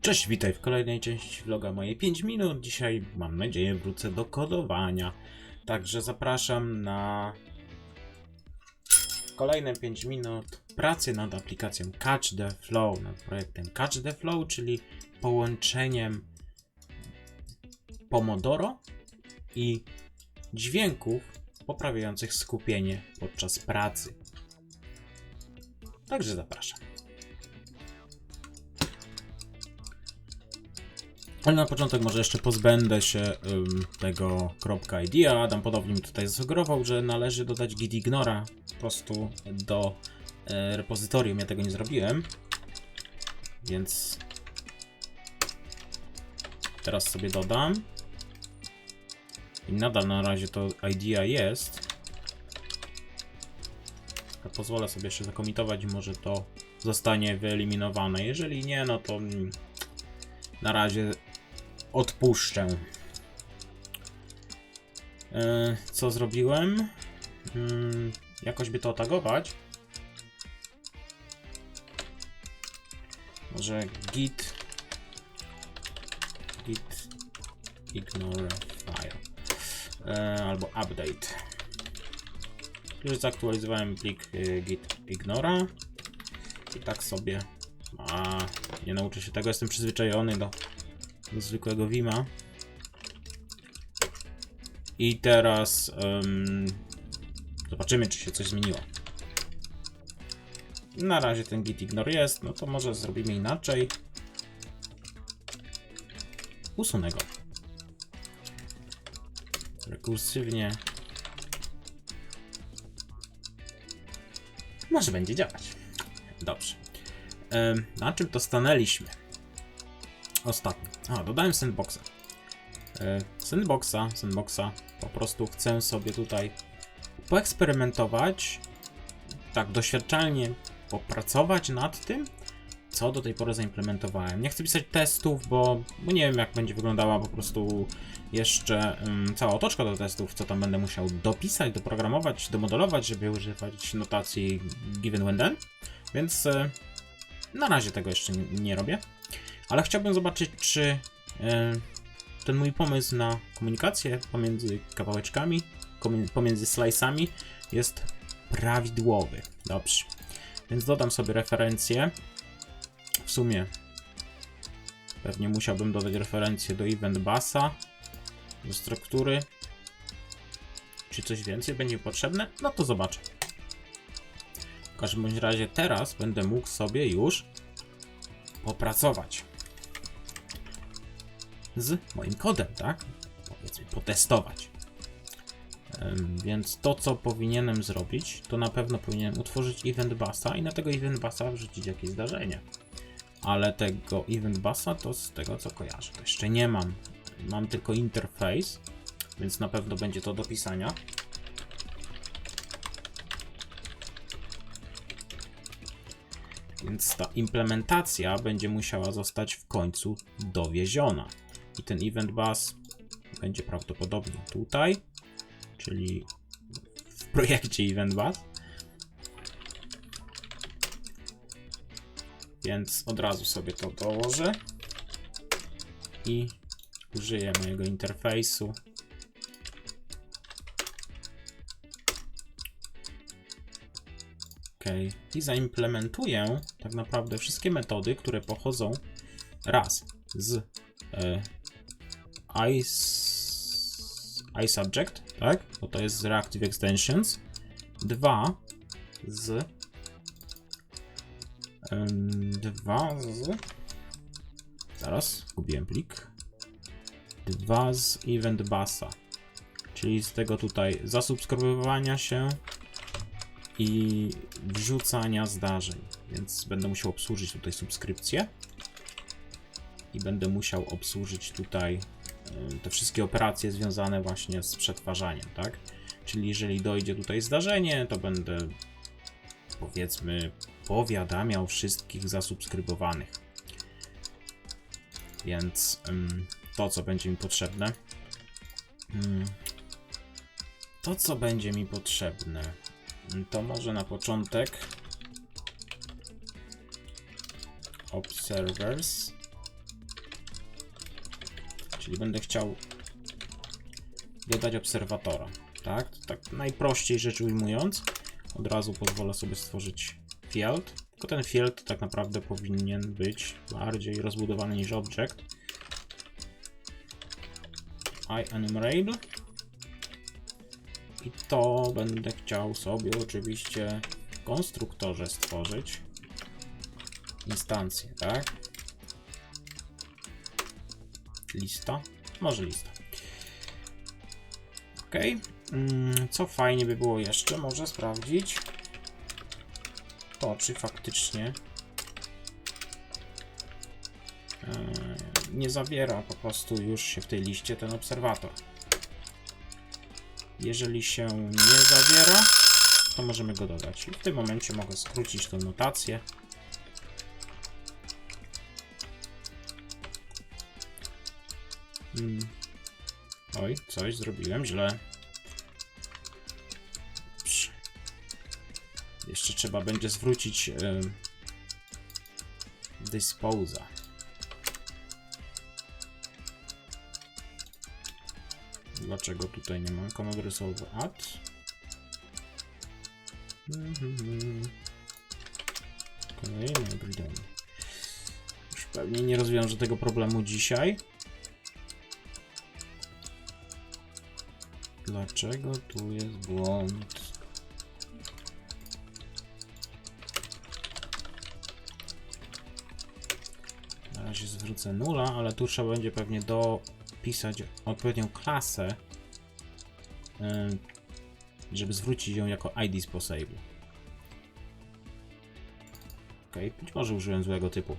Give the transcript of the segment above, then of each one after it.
Cześć, witaj w kolejnej części vloga moje 5 minut. Dzisiaj mam nadzieję wrócę do kodowania. Także zapraszam na kolejne 5 minut pracy nad aplikacją Catch the Flow, nad projektem Catch the Flow, czyli połączeniem Pomodoro i dźwięków poprawiających skupienie podczas pracy. Także zapraszam. Ale na początek może jeszcze pozbędę się ym, tego .id. Adam podobnie mi tutaj zasugerował, że należy dodać git ignora po prostu do e, repozytorium. Ja tego nie zrobiłem. Więc teraz sobie dodam. I nadal na razie to idea jest. Pozwolę sobie jeszcze zakomitować może to zostanie wyeliminowane. Jeżeli nie, no to mm, na razie odpuszczę. E, Co zrobiłem? Mm, Jakoś by to otagować. Może git git ignore file E, albo update. Już zaktualizowałem plik y, git ignora i tak sobie a nie nauczę się tego, jestem przyzwyczajony do do zwykłego Vima. I teraz zobaczymy, czy się coś zmieniło. Na razie ten git ignore jest, no to może zrobimy inaczej. Usunę go. Rekursywnie. Może będzie działać. Dobrze. Na czym to stanęliśmy? Ostatnio. A, dodałem sandboxa. Sandboxa, sandboxa. Po prostu chcę sobie tutaj poeksperymentować, tak doświadczalnie popracować nad tym, co do tej pory zaimplementowałem. Nie chcę pisać testów, bo, bo nie wiem, jak będzie wyglądała po prostu jeszcze ym, cała otoczka do testów, co tam będę musiał dopisać, doprogramować, domodelować, żeby używać notacji given when then. Więc y, na razie tego jeszcze nie, nie robię. Ale chciałbym zobaczyć, czy e, ten mój pomysł na komunikację pomiędzy kawałeczkami, pomiędzy slice'ami jest prawidłowy. Dobrze. Więc dodam sobie referencję. Sumie pewnie musiałbym dodać referencję do event busa, do struktury. Czy coś więcej będzie potrzebne? No to zobaczę. W każdym bądź razie teraz będę mógł sobie już popracować z moim kodem, tak? Powiedzmy, potestować. Więc to, co powinienem zrobić, to na pewno powinienem utworzyć event busa i na tego event busa wrzucić jakieś zdarzenie. Ale tego event busa to z tego, co kojarzę, to jeszcze nie mam. Mam tylko interface, więc na pewno będzie to do pisania. Więc ta implementacja będzie musiała zostać w końcu dowieziona. I ten event bus będzie prawdopodobnie tutaj, czyli w projekcie event bus. Więc od razu sobie to dołożę i użyję mojego interfejsu. OK. I zaimplementuję tak naprawdę wszystkie metody, które pochodzą raz z e, iS- iSubject, tak? Bo to jest z Reactive Extensions. Dwa z dwa z zaraz, zgubiłem plik. Dwa z Event Busa, czyli z tego tutaj zasubskrybowania się i wrzucania zdarzeń, więc będę musiał obsłużyć tutaj subskrypcję i będę musiał obsłużyć tutaj te wszystkie operacje związane właśnie z przetwarzaniem, tak? Czyli jeżeli dojdzie tutaj zdarzenie, to będę powiedzmy powiadamiał wszystkich zasubskrybowanych. Więc ym, to, co będzie mi potrzebne. ym, to, co będzie mi potrzebne. To może na początek observers. Czyli będę chciał dodać obserwatora. Tak? Tak najprościej rzecz ujmując. Od razu pozwolę sobie stworzyć field. Tylko ten field tak naprawdę powinien być bardziej rozbudowany niż object. I. I to będę chciał sobie oczywiście w konstruktorze stworzyć instancję, tak? Lista? Może lista. Ok. Mm, Co fajnie by było jeszcze, może sprawdzić to, czy faktycznie e, nie zawiera po prostu już się w tej liście ten obserwator. Jeżeli się nie zawiera, to możemy go dodać. I w tym momencie mogę skrócić tę notację. Mm. Oj, coś zrobiłem źle. Trzeba będzie zwrócić y, disposa. Dlaczego tutaj nie mam command resolve add? Kolejny. Już pewnie nie rozwiążę tego problemu dzisiaj. Dlaczego tu jest błąd? Razie zwrócę nula, ale tu trzeba będzie pewnie dopisać odpowiednią klasę, ym, żeby zwrócić ją jako ID disposable. Ok, być może użyłem złego typu.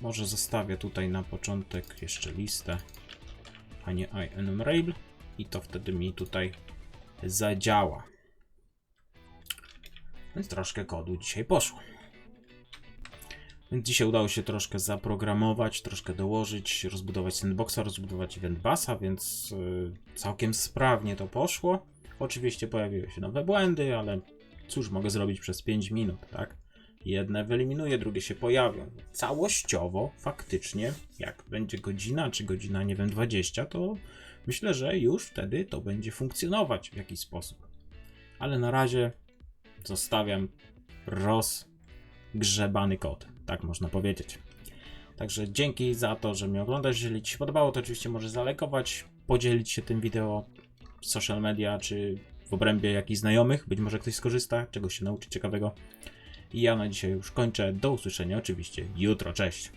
Może zostawię tutaj na początek jeszcze listę, a nie enumerable i to wtedy mi tutaj zadziała. Więc troszkę kodu dzisiaj poszło. Więc dzisiaj udało się troszkę zaprogramować, troszkę dołożyć, rozbudować sandboxa, rozbudować event basa, więc yy, całkiem sprawnie to poszło. Oczywiście pojawiły się nowe błędy, ale cóż mogę zrobić przez 5 minut, tak? Jedne wyeliminuję, drugie się pojawią. Całościowo, faktycznie, jak będzie godzina, czy godzina, nie wiem, 20, to myślę, że już wtedy to będzie funkcjonować w jakiś sposób. Ale na razie zostawiam rozgrzebany kod, tak można powiedzieć. Także dzięki za to, że mnie oglądasz. Jeżeli Ci się podobało, to oczywiście możesz zalajkować, podzielić się tym wideo w social media, czy w obrębie jakichś znajomych. Być może ktoś skorzysta, czegoś się nauczy ciekawego. I ja na dzisiaj już kończę. Do usłyszenia oczywiście jutro. Cześć!